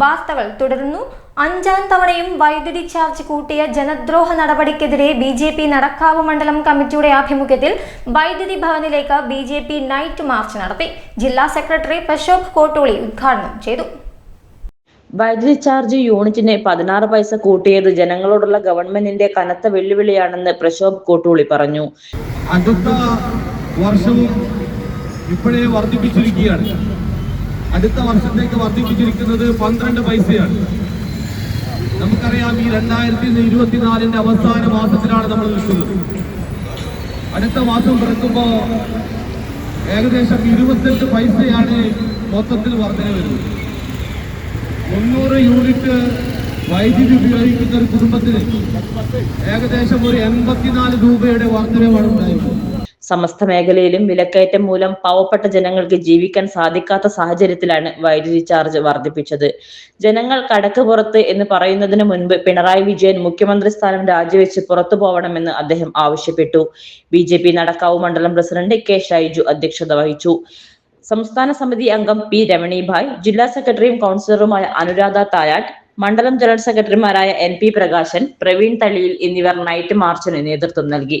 വാർത്തകൾ തുടരുന്നു. അഞ്ചാം തവണയും വൈദ്യുതി ചാർജ് കൂട്ടിയ ജനദ്രോഹ നടപടിക്കെതിരെ ബി ജെ പി നടക്കാവ് മണ്ഡലം കമ്മിറ്റിയുടെ ആഭിമുഖ്യത്തിൽ വൈദ്യുതി ഭവനിലേക്ക് B J P night march നടത്തി. ജില്ലാ സെക്രട്ടറി പ്രശോഭ് കോട്ടോളി ഉദ്ഘാടനം ചെയ്തു. വൈദ്യുതി ചാർജ് യൂണിറ്റിന് പതിനാറ് പൈസ കൂട്ടിയത് ജനങ്ങളോടുള്ള ഗവൺമെന്റിന്റെ കനത്ത വെല്ലുവിളിയാണെന്ന് പ്രശോഭ് കോട്ടൂളി പറഞ്ഞു. അടുത്ത വർഷവും ഇപ്പോഴേ വർദ്ധിപ്പിച്ചിരിക്കുകയാണ്. അടുത്ത വർഷത്തേക്ക് വർദ്ധിപ്പിച്ചിരിക്കുന്നത് പന്ത്രണ്ട് പൈസയാണ്. നമുക്കറിയാം ഈ രണ്ടായിരത്തി ഇരുപത്തിനാലിന്റെ അവസാന മാസത്തിലാണ് നമ്മൾ നിൽക്കുന്നത്. അടുത്ത മാസം പിറക്കുമ്പോ ഏകദേശം ഇരുപത്തെട്ട് പൈസയാണ് മൊത്തത്തിൽ വർധന വരുന്നത്. മുന്നൂറ് യൂണിറ്റ് വൈദ്യുതി ഉപയോഗിക്കുന്ന ഒരു കുടുംബത്തിന് ഏകദേശം ഒരു എൺപത്തിനാല് രൂപയുടെ വർധനവാണ് ഉണ്ടായത്. സമസ്ത മേഖലയിലും വിലക്കയറ്റം മൂലം പാവപ്പെട്ട ജനങ്ങൾക്ക് ജീവിക്കാൻ സാധിക്കാത്ത സാഹചര്യത്തിലാണ് വൈദ്യുതി ചാർജ് വർദ്ധിപ്പിച്ചത്. ജനങ്ങൾ കടക്ക് പുറത്ത് എന്ന് പറയുന്നതിന് മുൻപ് പിണറായി വിജയൻ മുഖ്യമന്ത്രി സ്ഥാനം രാജിവെച്ച് പുറത്തു പോകണമെന്ന് അദ്ദേഹം ആവശ്യപ്പെട്ടു. ബി ജെ പി നടക്കാവ് മണ്ഡലം പ്രസിഡന്റ് കെ ഷൈജു അധ്യക്ഷത വഹിച്ചു. സംസ്ഥാന സമിതി അംഗം പി രമണിഭായ് ജില്ലാ സെക്രട്ടറിയും കൗൺസിലറുമായ അനുരാധ തായാട്ട് മണ്ഡലം ജനറൽ സെക്രട്ടറിമാരായ എൻ പി പ്രകാശൻ പ്രവീൺ തളിയിൽ എന്നിവർ നൈറ്റ് മാർച്ചിന് നേതൃത്വം നൽകി.